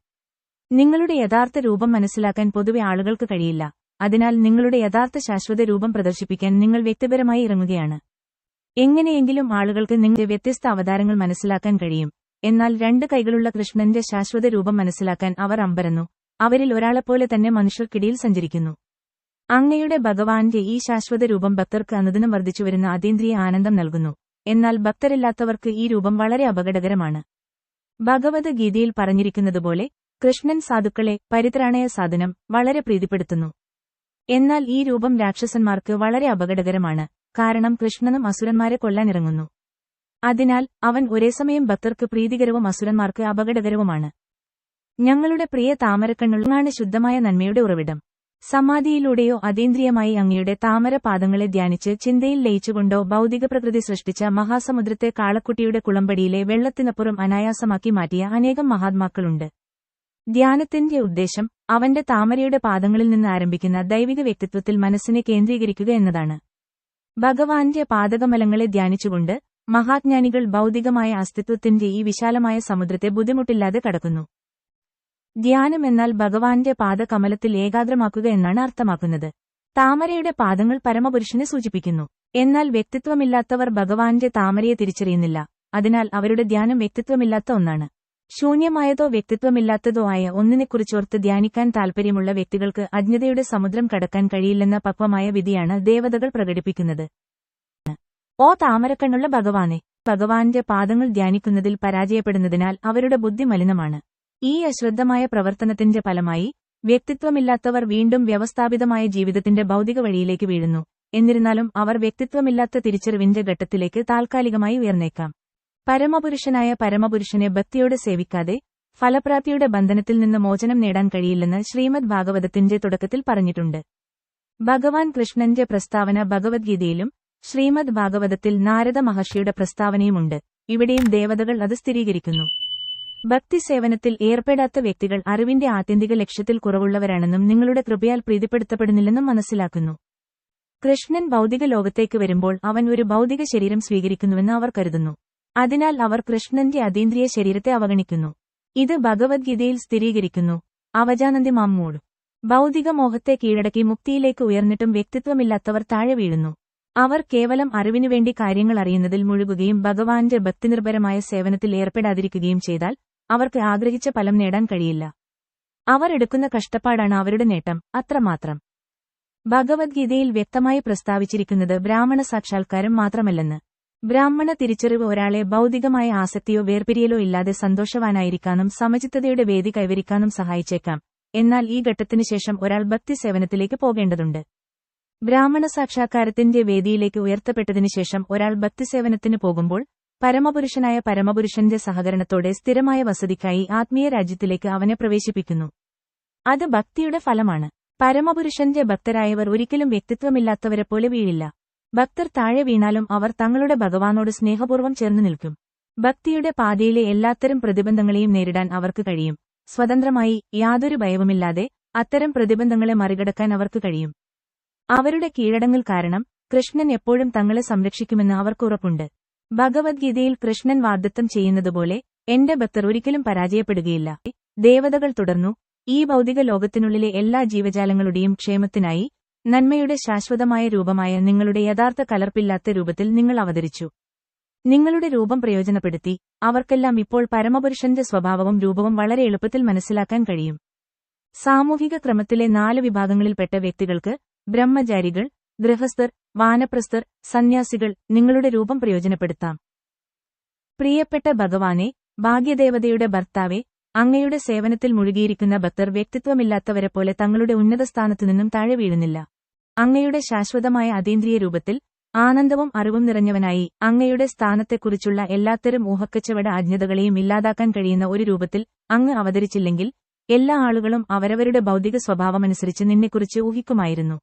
നിങ്ങളുടെ യഥാർത്ഥ രൂപം മനസ്സിലാക്കാൻ പൊതുവെ ആളുകൾക്ക് കഴിയില്ല. അതിനാൽ നിങ്ങളുടെ യഥാർത്ഥ ശാശ്വത രൂപം പ്രദർശിപ്പിക്കാൻ നിങ്ങൾ വ്യക്തിപരമായി ഇറങ്ങുകയാണ്. എങ്ങനെയെങ്കിലും ആളുകൾക്ക് നിങ്ങളുടെ വ്യത്യസ്ത അവതാരങ്ങൾ മനസ്സിലാക്കാൻ കഴിയും. എന്നാൽ രണ്ട് കൈകളുള്ള കൃഷ്ണന്റെ ശാശ്വത രൂപം മനസ്സിലാക്കാൻ അവർ അമ്പരന്നു. അവരിൽ ഒരാളെപ്പോലെ തന്നെ മനുഷ്യർക്കിടയിൽ സഞ്ചരിക്കുന്നു. അങ്ങയുടെ ഭഗവാന്റെ ഈ ശാശ്വത രൂപം ഭക്തർക്ക് അനുദിനം വർദ്ധിച്ചുവരുന്ന അതീന്ദ്രിയ ആനന്ദം നൽകുന്നു. എന്നാൽ ഭക്തരില്ലാത്തവർക്ക് ഈ രൂപം വളരെ അപകടകരമാണ്. ഭഗവത്ഗീതയിൽ പറഞ്ഞിരിക്കുന്നതുപോലെ കൃഷ്ണൻ സാധുക്കളെ പരിത്രാണയ സാധനം വളരെ പ്രീതിപ്പെടുത്തുന്നു. എന്നാൽ ഈ രൂപം രാക്ഷസന്മാർക്ക് വളരെ അപകടകരമാണ് കാരണം കൃഷ്ണനും അസുരന്മാരെ കൊല്ലാനിറങ്ങുന്നു. അതിനാൽ അവൻ ഒരേസമയം ഭക്തർക്ക് പ്രീതികരവും അസുരന്മാർക്ക് അപകടകരവുമാണ്. ഞങ്ങളുടെ പ്രിയ താമരക്കണ്ണുള്ളാണ് ശുദ്ധമായ നന്മയുടെ ഉറവിടം. സമാധിയിലൂടെയോ അതീന്ദ്രിയമായി അങ്ങയുടെ താമരപാദങ്ങളെ ധ്യാനിച്ച് ചിന്തയിൽ ലയിച്ചുകൊണ്ടോ ഭൗതിക പ്രകൃതി സൃഷ്ടിച്ച മഹാസമുദ്രത്തെ കാളക്കുട്ടിയുടെ കുളമ്പടിയിലെ വെള്ളത്തിനപ്പുറം അനായാസമാക്കി മാറ്റിയ അനേകം മഹാത്മാക്കളുണ്ട്. ധ്യാനത്തിന്റെ ഉദ്ദേശം അവന്റെ താമരയുടെ പാദങ്ങളിൽ നിന്ന് ആരംഭിക്കുന്ന ദൈവിക വ്യക്തിത്വത്തിൽ മനസ്സിനെ കേന്ദ്രീകരിക്കുക എന്നതാണ്. ഭഗവാന്റെ പാതകമലങ്ങളെ ധ്യാനിച്ചുകൊണ്ട് മഹാജ്ഞാനികൾ ഭൗതികമായ അസ്തിത്വത്തിന്റെ ഈ വിശാലമായ സമുദ്രത്തെ ബുദ്ധിമുട്ടില്ലാതെ കടക്കുന്നു. ധ്യാനം എന്നാൽ ഭഗവാന്റെ പാദകമലത്തിൽ ഏകാഗ്രമാക്കുക എന്നാണ് അർത്ഥമാക്കുന്നത്. താമരയുടെ പാദങ്ങൾ പരമപുരുഷനെ സൂചിപ്പിക്കുന്നു. എന്നാൽ വ്യക്തിത്വമില്ലാത്തവർ ഭഗവാന്റെ താമരയെ തിരിച്ചറിയുന്നില്ല. അതിനാൽ അവരുടെ ധ്യാനം വ്യക്തിത്വമില്ലാത്ത ഒന്നാണ്. ശൂന്യമായതോ വ്യക്തിത്വമില്ലാത്തതോ ആയ ഒന്നിനെക്കുറിച്ചോർത്ത് ധ്യാനിക്കാൻ താൽപ്പര്യമുള്ള വ്യക്തികൾക്ക് അജ്ഞതയുടെ സമുദ്രം കടക്കാൻ കഴിയില്ലെന്ന പക്വമായ വിധിയാണ് ദേവതകൾ പ്രകടിപ്പിക്കുന്നത്. ഓ താമരക്കണ്ണുള്ള ഭഗവാനെ ഭഗവാന്റെ പാദങ്ങൾ ധ്യാനിക്കുന്നതിൽ പരാജയപ്പെടുന്നതിനാൽ അവരുടെ ബുദ്ധി മലിനമാണ്. ഈ അശ്രദ്ധമായ പ്രവർത്തനത്തിന്റെ ഫലമായി വ്യക്തിത്വമില്ലാത്തവർ വീണ്ടും വ്യവസ്ഥാപിതമായ ജീവിതത്തിന്റെ ഭൗതിക വഴിയിലേക്ക് വീഴുന്നു. എന്നിരുന്നാലും അവർ വ്യക്തിത്വമില്ലാത്ത തിരിച്ചറിവിന്റെ ഘട്ടത്തിലേക്ക് താൽക്കാലികമായി ഉയർന്നേക്കാം. പരമപുരുഷനായ പരമപുരുഷനെ ഭക്തിയോടെ സേവിക്കാതെ ഫലപ്രാപ്തിയുടെ ബന്ധനത്തിൽ നിന്ന് മോചനം നേടാൻ കഴിയില്ലെന്ന് ശ്രീമദ് ഭാഗവതത്തിന്റെ തുടക്കത്തിൽ പറഞ്ഞിട്ടുണ്ട്. ഭഗവാൻ കൃഷ്ണന്റെ പ്രസ്താവന ഭഗവത്ഗീതയിലും ശ്രീമദ് ഭാഗവതത്തിൽ നാരദ മഹർഷിയുടെ പ്രസ്താവനയുമുണ്ട്. ഇവിടെയും ദേവതകൾ അത് സ്ഥിരീകരിക്കുന്നു. ഭക്തിസേവനത്തിൽ ഏർപ്പെടാത്ത വ്യക്തികൾ അറിവിന്റെ ആത്യന്തിക ലക്ഷ്യത്തിൽ കുറവുള്ളവരാണെന്നും നിങ്ങളുടെ കൃപയാൽ പ്രീതിപ്പെടുത്തപ്പെടുന്നില്ലെന്നും മനസ്സിലാക്കുന്നു. കൃഷ്ണൻ ഭൗതിക ലോകത്തേക്ക് വരുമ്പോൾ അവൻ ഒരു ഭൗതിക ശരീരം സ്വീകരിക്കുന്നുവെന്ന് അവർ കരുതുന്നു. അതിനാൽ അവർ കൃഷ്ണന്റെ അതീന്ദ്രിയ ശരീരത്തെ അവഗണിക്കുന്നു. ഇത് ഭഗവത്ഗീതയിൽ സ്ഥിരീകരിക്കുന്നു. അവജാനന്ദി മാമ്മൂട് ഭൗതിക മോഹത്തെ കീഴടക്കി മുക്തിയിലേക്ക് ഉയർന്നിട്ടും വ്യക്തിത്വമില്ലാത്തവർ താഴെ വീഴുന്നു. അവർ കേവലം അറിവിനുവേണ്ടി കാര്യങ്ങൾ അറിയുന്നതിൽ മുഴുകുകയും ഭഗവാന്റെ ഭക്തിനിർഭരമായ സേവനത്തിൽ ഏർപ്പെടാതിരിക്കുകയും ചെയ്താൽ അവർക്ക് ആഗ്രഹിച്ച ഫലം നേടാൻ കഴിയില്ല. അവർ എടുക്കുന്ന കഷ്ടപ്പാടാണ് അവരുടെ നേട്ടം അത്രമാത്രം. ഭഗവത്ഗീതയിൽ വ്യക്തമായി പ്രസ്താവിച്ചിരിക്കുന്നത് ബ്രാഹ്മണ സാക്ഷാത്കാരം മാത്രമല്ലെന്ന്. ബ്രാഹ്മണ തിരിച്ചറിവ് ഒരാളെ ഭൗതികമായ ആസക്തിയോ വേർപിരിയലോ ഇല്ലാതെ സന്തോഷവാനായിരിക്കാനും സമചിത്തതയുടെ വേദി കൈവരിക്കാനും സഹായിച്ചേക്കാം. എന്നാൽ ഈ ഘട്ടത്തിനു ശേഷം ഒരാൾ ഭക്തി സേവനത്തിലേക്ക് പോകേണ്ടതുണ്ട്. ബ്രാഹ്മണ സാക്ഷാത്കാരത്തിന്റെ വേദിയിലേക്ക് ഉയർത്തപ്പെട്ടതിനു ശേഷം ഒരാൾ ഭക്തിസേവനത്തിന് പോകുമ്പോൾ പരമപുരുഷനായ പരമപുരുഷന്റെ സഹകരണത്തോടെ സ്ഥിരമായ വസതിക്കായി ആത്മീയ രാജ്യത്തിലേക്ക് അവനെ പ്രവേശിപ്പിക്കുന്നു. അത് ഭക്തിയുടെ ഫലമാണ്. പരമപുരുഷന്റെ ഭക്തരായവർ ഒരിക്കലും വ്യക്തിത്വമില്ലാത്തവരെ പോലെ വീഴില്ല. ഭക്തർ താഴെ വീണാലും അവർ തങ്ങളുടെ ഭഗവാനോട് സ്നേഹപൂർവം ചേർന്നു നിൽക്കും. ഭക്തിയുടെ പാതയിലെ എല്ലാത്തരം പ്രതിബന്ധങ്ങളെയും നേരിടാൻ അവർക്ക് കഴിയും. സ്വതന്ത്രമായി യാതൊരു ഭയവുമില്ലാതെ അത്തരം പ്രതിബന്ധങ്ങളെ മറികടക്കാൻ അവർക്ക് കഴിയും. അവരുടെ കീഴടങ്ങൽ കാരണം കൃഷ്ണൻ എപ്പോഴും തങ്ങളെ സംരക്ഷിക്കുമെന്ന് അവർക്ക് ഉറപ്പുണ്ട്. ഭഗവത്ഗീതയിൽ കൃഷ്ണൻ വാർദ്ധത്വം ചെയ്യുന്നതുപോലെ എന്റെ ഭക്തർ ഒരിക്കലും പരാജയപ്പെടുകയില്ല. ദേവതകൾ തുടർന്നു. ഈ ഭൗതിക ലോകത്തിനുള്ളിലെ എല്ലാ ജീവജാലങ്ങളുടെയും ക്ഷേമത്തിനായി നന്മയുടെ ശാശ്വതമായ രൂപമായ നിങ്ങളുടെ യഥാർത്ഥ കലർപ്പില്ലാത്ത രൂപത്തിൽ നിങ്ങൾ അവതരിച്ചു. നിങ്ങളുടെ രൂപം പ്രയോജനപ്പെടുത്തി. അവർക്കെല്ലാം ഇപ്പോൾ പരമപുരുഷന്റെ സ്വഭാവവും രൂപവും വളരെ എളുപ്പത്തിൽ മനസ്സിലാക്കാൻ കഴിയും. സാമൂഹിക ക്രമത്തിലെ നാല് വിഭാഗങ്ങളിൽപ്പെട്ട വ്യക്തികൾക്ക് ബ്രഹ്മചാരികൾ ഗൃഹസ്ഥർ വാനപ്രസ്ഥർ സന്യാസികൾ നിങ്ങളുടെ രൂപം പ്രയോജനപ്പെടുത്താം. പ്രിയപ്പെട്ട ഭഗവാനെ ഭാഗ്യദേവതയുടെ ഭർത്താവെ അങ്ങയുടെ സേവനത്തിൽ മുഴുകിയിരിക്കുന്ന ഭക്തർ വ്യക്തിത്വമില്ലാത്തവരെ പോലെ തങ്ങളുടെ ഉന്നത സ്ഥാനത്തുനിന്നും താഴെ വീഴുന്നില്ല. അങ്ങയുടെ ശാശ്വതമായ അതീന്ദ്രിയ രൂപത്തിൽ ആനന്ദവും അറിവും നിറഞ്ഞവനായി അങ്ങയുടെ സ്ഥാനത്തെക്കുറിച്ചുള്ള എല്ലാത്തരം ഊഹക്കച്ചവട അജ്ഞതകളെയും ഇല്ലാതാക്കാൻ കഴിയുന്ന ഒരു രൂപത്തിൽ അങ്ങ് അവതരിച്ചില്ലെങ്കിൽ എല്ലാ ആളുകളും അവരവരുടെ ഭൗതിക സ്വഭാവമനുസരിച്ച് നിന്നെക്കുറിച്ച് ഊഹിക്കുമായിരുന്നു.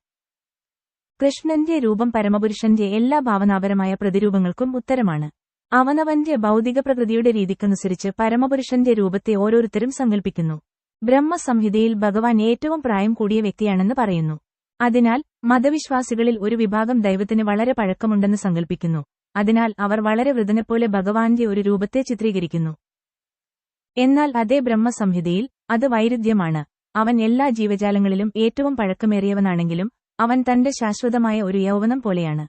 കൃഷ്ണന്റെ രൂപം പരമപുരുഷന്റെ എല്ലാ ഭാവനാപരമായ പ്രതിരൂപങ്ങൾക്കും ഉത്തരമാണ്. അവനവന്റെ ഭൗതിക പ്രകൃതിയുടെ രീതിക്കനുസരിച്ച് പരമപുരുഷന്റെ രൂപത്തെ ഓരോരുത്തരും സങ്കല്പിക്കുന്നു ബ്രഹ്മസംഹിതയിൽ ഭഗവാൻ ഏറ്റവും പ്രായം കൂടിയ വ്യക്തിയാണെന്ന് പറയുന്നു. അതിനാൽ മതവിശ്വാസികളിൽ ഒരു വിഭാഗം ദൈവത്തിന് വളരെ പഴക്കമുണ്ടെന്ന് സങ്കല്പിക്കുന്നു അതിനാൽ അവർ വളരെ വൃതനെപ്പോലെ ഭഗവാന്റെ ഒരു രൂപത്തെ ചിത്രീകരിക്കുന്നു. എന്നാൽ അതേ ബ്രഹ്മസംഹിതയിൽ അത് വൈരുദ്ധ്യമാണ്. അവൻ എല്ലാ ജീവജാലങ്ങളിലും ഏറ്റവും പഴക്കമേറിയവനാണെങ്കിലും അവൻ തന്റെ ശാശ്വതമായ ഒരു യൗവനം പോലെയാണ്.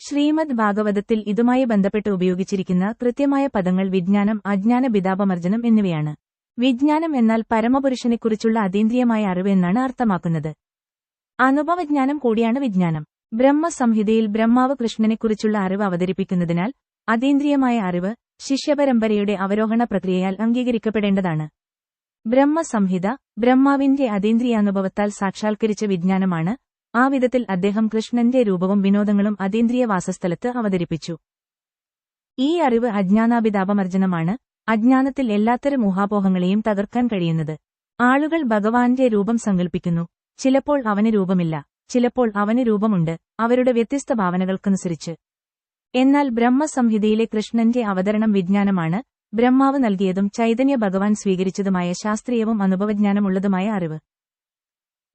ശ്രീമദ് ഭാഗവതത്തിൽ ഇതുമായി ബന്ധപ്പെട്ട് ഉപയോഗിച്ചിരിക്കുന്ന കൃത്യമായ പദങ്ങൾ വിജ്ഞാനം അജ്ഞാന ബിതാപമർജനം എന്നിവയാണ്. വിജ്ഞാനം എന്നാൽ പരമപുരുഷനെക്കുറിച്ചുള്ള അതീന്ദ്രിയമായ അറിവ് എന്നാണ് അർത്ഥമാക്കുന്നത്. അനുഭവജ്ഞാനം കൂടിയാണ് വിജ്ഞാനം. ബ്രഹ്മസംഹിതയിൽ ബ്രഹ്മാവ് കൃഷ്ണനെക്കുറിച്ചുള്ള അറിവ് അവതരിപ്പിക്കുന്നതിനാൽ അതീന്ദ്രിയമായ അറിവ് ശിഷ്യപരമ്പരയുടെ അവരോഹണ പ്രക്രിയയാൽ അംഗീകരിക്കപ്പെടേണ്ടതാണ്. ബ്രഹ്മസംഹിത ബ്രഹ്മാവിന്റെ അതീന്ദ്രിയാനുഭവത്താൽ സാക്ഷാത്കരിച്ച വിജ്ഞാനമാണ് ആ വിധത്തിൽ അദ്ദേഹം കൃഷ്ണന്റെ രൂപവും വിനോദങ്ങളും അതീന്ദ്രിയ വാസസ്ഥലത്ത് അവതരിപ്പിച്ചു. ഈ അറിവ് അജ്ഞാനാഭിതാപമർജനമാണ് അജ്ഞാനത്തിൽ എല്ലാത്തരം ഊഹാപോഹങ്ങളെയും തകർക്കാൻ കഴിയുന്നത്. ആളുകൾ ഭഗവാന്റെ രൂപം സങ്കൽപ്പിക്കുന്നു. ചിലപ്പോൾ അവന് രൂപമില്ല. ചിലപ്പോൾ അവന് രൂപമുണ്ട്. അവരുടെ വ്യത്യസ്ത ഭാവനകൾക്കനുസരിച്ച്. എന്നാൽ ബ്രഹ്മസംഹിതയിലെ കൃഷ്ണന്റെ അവതരണം വിജ്ഞാനമാണ്. ബ്രഹ്മാവ് നൽകിയതും ചൈതന്യ ഭഗവാൻ സ്വീകരിച്ചതുമായ ശാസ്ത്രീയവും അനുഭവജ്ഞാനമുള്ളതുമായ അറിവ്.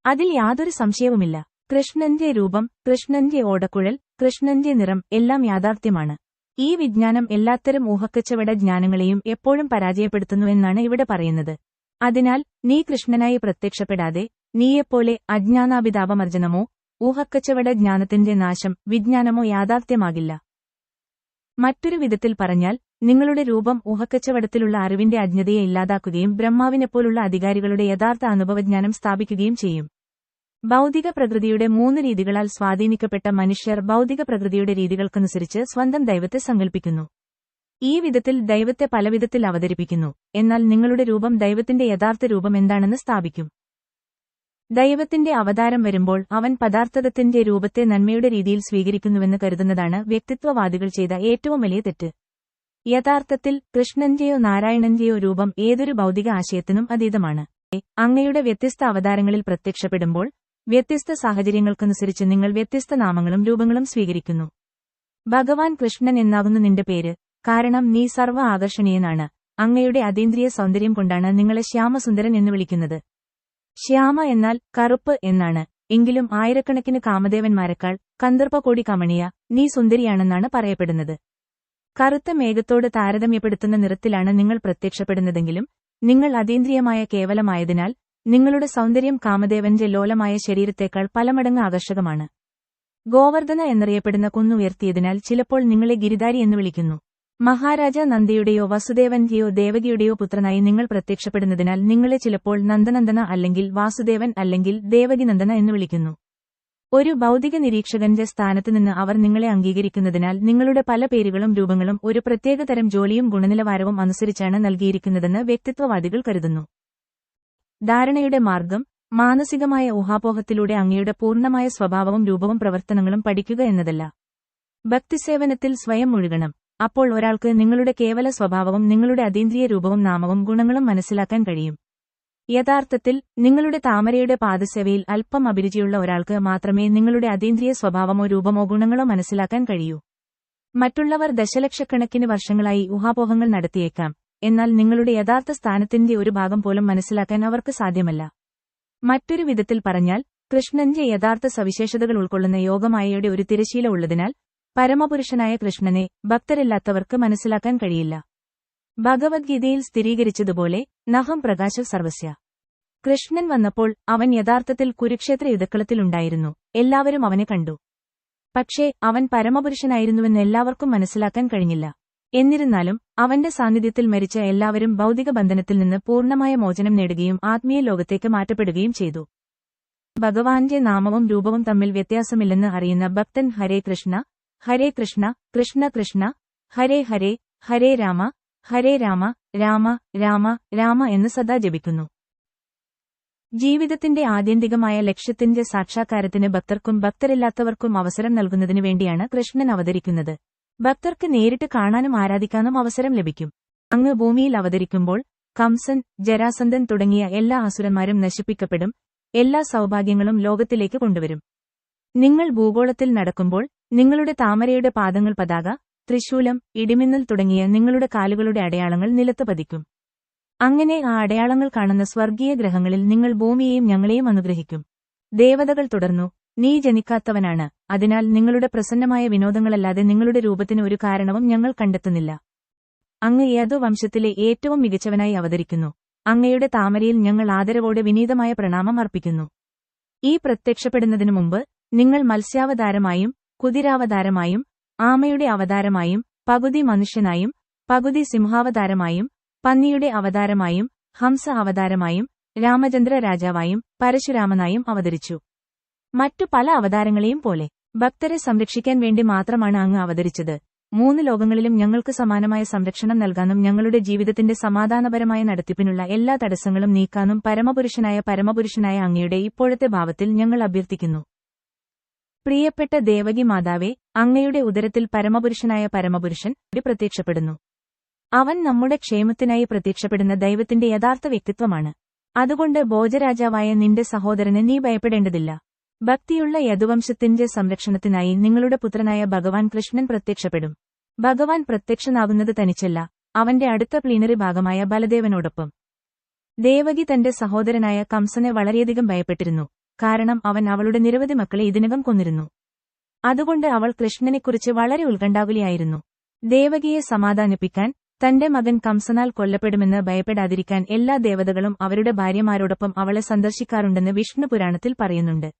അതിൽ യാതൊരു സംശയവുമില്ല. കൃഷ്ണന്റെ രൂപം കൃഷ്ണന്റെ ഓടക്കുഴൽ കൃഷ്ണന്റെ നിറം എല്ലാം യാഥാർത്ഥ്യമാണ്. ഈ വിജ്ഞാനം എല്ലാത്തരം ഊഹക്കച്ചവട ജ്ഞാനങ്ങളെയും എപ്പോഴും പരാജയപ്പെടുത്തുന്നുവെന്നാണ് ഇവിടെ പറയുന്നത്. അതിനാൽ നീ കൃഷ്ണനായി പ്രത്യക്ഷപ്പെടാതെ നീയെപ്പോലെ അജ്ഞാനാഭിതാപമർജനമോ ഊഹക്കച്ചവട ജ്ഞാനത്തിന്റെ നാശം വിജ്ഞാനമോ യാഥാർത്ഥ്യമാകില്ല. മറ്റൊരു വിധത്തിൽ പറഞ്ഞാൽ നിങ്ങളുടെ രൂപം ഊഹക്കച്ചവടത്തിലുള്ള അറിവിന്റെ അജ്ഞതയെ ഇല്ലാതാക്കുകയും ബ്രഹ്മാവിനെപ്പോലുള്ള അധികാരികളുടെ യഥാർത്ഥ അനുഭവജ്ഞാനം സ്ഥാപിക്കുകയും ചെയ്യും. ഭൗതിക പ്രകൃതിയുടെ മൂന്ന് രീതികളാൽ സ്വാധീനിക്കപ്പെട്ട മനുഷ്യർ ഭൗതിക പ്രകൃതിയുടെ രീതികൾക്കനുസരിച്ച് സ്വന്തം ദൈവത്തെ സങ്കല്പിക്കുന്നു ഈ വിധത്തിൽ ദൈവത്തെ പലവിധത്തിൽ അവതരിപ്പിക്കുന്നു. എന്നാൽ നിങ്ങളുടെ രൂപം ദൈവത്തിന്റെ യഥാർത്ഥ രൂപം എന്താണെന്ന് സ്ഥാപിക്കും. ദൈവത്തിന്റെ അവതാരം വരുമ്പോൾ അവൻ പദാർത്ഥത്തിന്റെ രൂപത്തെ നന്മയുടെ രീതിയിൽ സ്വീകരിക്കുന്നുവെന്ന് കരുതുന്നതാണ് വ്യക്തിത്വവാദികൾ ചെയ്ത ഏറ്റവും വലിയ തെറ്റ്. യഥാർത്ഥത്തിൽ കൃഷ്ണന്റെയോ നാരായണന്റെയോ രൂപം ഏതൊരു ഭൗതിക ആശയത്തിനും അതീതമാണ്. അങ്ങയുടെ വ്യത്യസ്ത അവതാരങ്ങളിൽ പ്രത്യക്ഷപ്പെടുമ്പോൾ വ്യത്യസ്ത സാഹചര്യങ്ങൾക്കനുസരിച്ച് നിങ്ങൾ വ്യത്യസ്ത നാമങ്ങളും രൂപങ്ങളും സ്വീകരിക്കുന്നു. ഭഗവാൻ കൃഷ്ണൻ എന്നാവുന്ന നിന്റെ പേര്. കാരണം നീ സർവ ആകർഷണീയനാണ്. അങ്ങയുടെ അതീന്ദ്രിയ സൗന്ദര്യം കൊണ്ടാണ് നിങ്ങളെ ശ്യാമസുന്ദരൻ എന്ന് വിളിക്കുന്നത്. ശ്യാമ എന്നാൽ കറുപ്പ് എന്നാണ്. എങ്കിലും ആയിരക്കണക്കിന് കാമദേവന്മാരെക്കാൾ കന്ദർപ്പകോടി കമണിയ നീ സുന്ദരിയാണെന്നാണ് പറയപ്പെടുന്നത്. കറുത്ത മേഘത്തോട് താരതമ്യപ്പെടുത്തുന്ന നിറത്തിലാണ് നിങ്ങൾ പ്രത്യക്ഷപ്പെടുന്നതെങ്കിലും നിങ്ങൾ അതീന്ദ്രിയമായ കേവലമായതിനാൽ നിങ്ങളുടെ സൗന്ദര്യം കാമദേവന്റെ ലോലമായ ശരീരത്തേക്കാൾ പലമടങ്ങ് ആകർഷകമാണ്. ഗോവർദ്ധന എന്നറിയപ്പെടുന്ന കുന്നുയർത്തിയതിനാൽ ചിലപ്പോൾ നിങ്ങളെ ഗിരിധാരി എന്ന് വിളിക്കുന്നു. മഹാരാജ നന്ദിയുടെയോ വസുദേവന്റെയോ ദേവകിയുടെയോ പുത്രനായി നിങ്ങൾ പ്രത്യക്ഷപ്പെടുന്നതിനാൽ നിങ്ങളെ ചിലപ്പോൾ നന്ദനന്ദന അല്ലെങ്കിൽ വാസുദേവൻ അല്ലെങ്കിൽ ദേവകിനന്ദന എന്ന് വിളിക്കുന്നു. ഒരു ഭൗതിക നിരീക്ഷകന്റെ സ്ഥാനത്തുനിന്ന് അവർ നിങ്ങളെ അംഗീകരിക്കുന്നതിനാൽ നിങ്ങളുടെ പല പേരുകളും രൂപങ്ങളും ഒരു പ്രത്യേകതരം ജോലിയും ഗുണനിലവാരവും അനുസരിച്ചാണ് നൽകിയിരിക്കുന്നതെന്ന് വ്യക്തിത്വവാദികൾ കരുതുന്നു. ധാരണയുടെ മാർഗം മാനസികമായ ഊഹാപോഹത്തിലൂടെ അങ്ങയുടെ പൂർണമായ സ്വഭാവവും രൂപവും പ്രവർത്തനങ്ങളും പഠിക്കുക എന്നതല്ല. ഭക്തിസേവനത്തിൽ സ്വയം മുഴുകണം. അപ്പോൾ ഒരാൾക്ക് നിങ്ങളുടെ കേവല സ്വഭാവവും നിങ്ങളുടെ അതീന്ദ്രിയ രൂപവും നാമവും ഗുണങ്ങളും മനസ്സിലാക്കാൻ കഴിയും. യഥാർത്ഥത്തിൽ നിങ്ങളുടെ താമരയുടെ പാദസേവയിൽ അല്പം അഭിരുചിയുള്ള ഒരാൾക്ക് മാത്രമേ നിങ്ങളുടെ അതീന്ദ്രിയ സ്വഭാവമോ രൂപമോ ഗുണങ്ങളോ മനസ്സിലാക്കാൻ കഴിയൂ. മറ്റുള്ളവർ ദശലക്ഷക്കണക്കിന് വർഷങ്ങളായി ഊഹാപോഹങ്ങൾ നടത്തിയേക്കാം. എന്നാൽ നിങ്ങളുടെ യഥാർത്ഥ സ്ഥാനത്തിന്റെ ഒരു ഭാഗം പോലും മനസ്സിലാക്കാൻ അവർക്ക് സാധ്യമല്ല. മറ്റൊരു വിധത്തിൽ പറഞ്ഞാൽ കൃഷ്ണന്റെ യഥാർത്ഥ സവിശേഷതകൾ ഉൾക്കൊള്ളുന്ന യോഗമായയുടെ ഒരു തിരശീല ഉള്ളതിനാൽ പരമപുരുഷനായ കൃഷ്ണനെ ഭക്തരില്ലാത്തവർക്ക് മനസ്സിലാക്കാൻ കഴിയില്ല. ഭഗവത്ഗീതയിൽ സ്ഥിരീകരിച്ചതുപോലെ നഹം പ്രകാശ സർവസ്യ. കൃഷ്ണൻ വന്നപ്പോൾ അവൻ യഥാർത്ഥത്തിൽ കുരുക്ഷേത്ര യുദ്ധക്കളത്തിലുണ്ടായിരുന്നു എല്ലാവരും അവനെ കണ്ടു. പക്ഷേ അവൻ പരമപുരുഷനായിരുന്നുവെന്ന് എല്ലാവർക്കും മനസ്സിലാക്കാൻ കഴിഞ്ഞില്ല. എന്നിരുന്നാലും അവന്റെ സാന്നിധ്യത്തിൽ മരിച്ച എല്ലാവരും ഭൗതിക ബന്ധനത്തിൽ നിന്ന് പൂർണമായ മോചനം നേടുകയും ആത്മീയ ലോകത്തേക്ക് മാറ്റപ്പെടുകയും ചെയ്തു. ഭഗവാന്റെ നാമവും രൂപവും തമ്മിൽ വ്യത്യാസമില്ലെന്ന് അറിയുന്ന ഭക്തൻ ഹരേ കൃഷ്ണ ഹരേ കൃഷ്ണ കൃഷ്ണ കൃഷ്ണ ഹരേ ഹരേ ഹരേ രാമ ഹരേ രാമ രാമ രാമ രാമ എന്ന് സദാ ജപിക്കുന്നു. ജീവിതത്തിന്റെ ആത്യന്തികമായ ലക്ഷ്യത്തിന്റെ സാക്ഷാത്കാരത്തിന് ഭക്തർക്കും ഭക്തരില്ലാത്തവർക്കും അവസരം നൽകുന്നതിനു വേണ്ടിയാണ് കൃഷ്ണൻ അവതരിക്കുന്നത്. ഭക്തർക്ക് നേരിട്ട് കാണാനും ആരാധിക്കാനും അവസരം ലഭിക്കും. അങ്ങ് ഭൂമിയിൽ അവതരിക്കുമ്പോൾ കംസൻ ജരാസന്ധൻ തുടങ്ങിയ എല്ലാ അസുരന്മാരും നശിപ്പിക്കപ്പെടും. എല്ലാ സൗഭാഗ്യങ്ങളും ലോകത്തിലേക്ക് കൊണ്ടുവരും. നിങ്ങൾ ഭൂഗോളത്തിൽ നടക്കുമ്പോൾ നിങ്ങളുടെ താമരയുടെ പാദങ്ങൾ പതാക തൃശൂലം ഇടിമിന്നൽ തുടങ്ങിയ നിങ്ങളുടെ കാലുകളുടെ അടയാളങ്ങൾ നിലത്ത് പതിക്കും. അങ്ങനെ ആ അടയാളങ്ങൾ കാണുന്ന സ്വർഗീയ ഗ്രഹങ്ങളിൽ നിങ്ങൾ ഭൂമിയെയും ഞങ്ങളെയും അനുഗ്രഹിക്കും. ദേവതകൾ തുടർന്നു നീ ജനിക്കാത്തവനാണ്. അതിനാൽ നിങ്ങളുടെ പ്രസന്നമായ വിനോദങ്ങളല്ലാതെ നിങ്ങളുടെ രൂപത്തിന് ഒരു കാരണവും ഞങ്ങൾ കണ്ടെത്തുന്നില്ല. അങ്ങ് ഏതോ വംശത്തിലെ ഏറ്റവും മികച്ചവനായി അവതരിക്കുന്നു. അങ്ങയുടെ താമരയിൽ ഞങ്ങൾ ആദരവോടെ വിനീതമായ പ്രണാമം അർപ്പിക്കുന്നു. ഈ പ്രത്യക്ഷപ്പെടുന്നതിനു മുമ്പ് നിങ്ങൾ മത്സ്യാവതാരമായും കുതിരാവതാരമായും ആമയുടെ അവതാരമായും പകുതി മനുഷ്യനായും പകുതി സിംഹാവതാരമായും പന്നിയുടെ അവതാരമായും ഹംസ അവതാരമായും രാമചന്ദ്ര രാജാവായും പരശുരാമനായും അവതരിച്ചു. മറ്റു പല അവതാരങ്ങളെയും പോലെ. ഭക്തരെ സംരക്ഷിക്കാൻ വേണ്ടി മാത്രമാണ് അങ്ങ് അവതരിച്ചത്. മൂന്ന് ലോകങ്ങളിലും ഞങ്ങൾക്ക് സമാനമായ സംരക്ഷണം നൽകാനും ഞങ്ങളുടെ ജീവിതത്തിന്റെ സമാധാനപരമായ നടത്തിപ്പിനുള്ള എല്ലാ തടസ്സങ്ങളും നീക്കാനും പരമപുരുഷനായ പരമപുരുഷനായ അങ്ങയുടെ ഇപ്പോഴത്തെ ഭാവത്തിൽ ഞങ്ങൾ അഭ്യർത്ഥിക്കുന്നു. പ്രിയപ്പെട്ട ദേവകി മാതാവേ അങ്ങയുടെ ഉദരത്തിൽ പരമപുരുഷനായ പരമപുരുഷൻ പ്രത്യക്ഷപ്പെടുന്നു. അവൻ നമ്മുടെ ക്ഷേമത്തിനായി പ്രത്യക്ഷപ്പെടുന്ന ദൈവത്തിന്റെ യഥാർത്ഥ വ്യക്തിത്വമാണ്. അതുകൊണ്ട് ഭോജരാജാവായ നിന്റെ സഹോദരന് നീ ഭയപ്പെടേണ്ടതില്ല. ഭക്തിയുള്ള യദുവംശത്തിന്റെ സംരക്ഷണത്തിനായി നിങ്ങളുടെ പുത്രനായ ഭഗവാൻ കൃഷ്ണൻ പ്രത്യക്ഷപ്പെടും. ഭഗവാൻ പ്രത്യക്ഷനാവുന്നത് തനിച്ചല്ല അവന്റെ അടുത്ത പ്ലീനറി ഭാഗമായ ബലദേവനോടൊപ്പം. ദേവകി തന്റെ സഹോദരനായ കംസനെ വളരെയധികം ഭയപ്പെട്ടിരുന്നു കാരണം അവൻ അവളുടെ നിരവധി മക്കളെ ഇതിനകം കൊന്നിരുന്നു. അതുകൊണ്ട് അവൾ കൃഷ്ണനെക്കുറിച്ച് വളരെ ഉത്കണ്ഠാകുലിയായിരുന്നു. ദേവകിയെ സമാധാനിപ്പിക്കാൻ തന്റെ മകൻ കംസനാൽ കൊല്ലപ്പെടുമെന്ന് ഭയപ്പെടാതിരിക്കാൻ എല്ലാ ദേവതകളും അവരുടെ ഭാര്യമാരോടൊപ്പം അവളെ സന്ദർശിക്കാറുണ്ടെന്ന് വിഷ്ണു പുരാണത്തിൽ പറയുന്നുണ്ട്.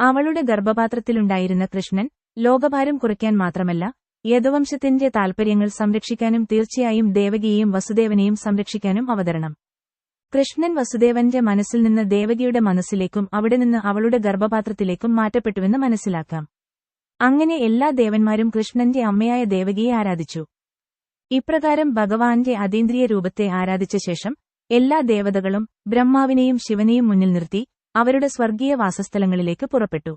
അവളുടെ ഗർഭപാത്രത്തിലുണ്ടായിരുന്ന കൃഷ്ണൻ ലോകഭാരം കുറയ്ക്കാൻ മാത്രമല്ല യദുവംശത്തിന്റെ താൽപര്യങ്ങൾ സംരക്ഷിക്കാനും തീർച്ചയായും ദേവകിയെയും വസുദേവനെയും സംരക്ഷിക്കാനും അവതരണം. കൃഷ്ണൻ വസുദേവന്റെ മനസ്സിൽ നിന്ന് ദേവകിയുടെ മനസ്സിലേക്കും അവിടെ നിന്ന് അവളുടെ ഗർഭപാത്രത്തിലേക്കും മാറ്റപ്പെട്ടുവെന്ന് മനസ്സിലാക്കാം. അങ്ങനെ എല്ലാ ദേവന്മാരും കൃഷ്ണന്റെ അമ്മയായ ദേവകിയെ ആരാധിച്ചു. ഇപ്രകാരം ഭഗവാന്റെ അതീന്ദ്രിയ രൂപത്തെ ആരാധിച്ച ശേഷം എല്ലാ ദേവതകളും ബ്രഹ്മാവിനെയും ശിവനെയും മുന്നിൽ നിർത്തി അവരുടെ സ്വർഗീയ വാസസ്ഥലങ്ങളിലേക്ക് പുറപ്പെട്ടു.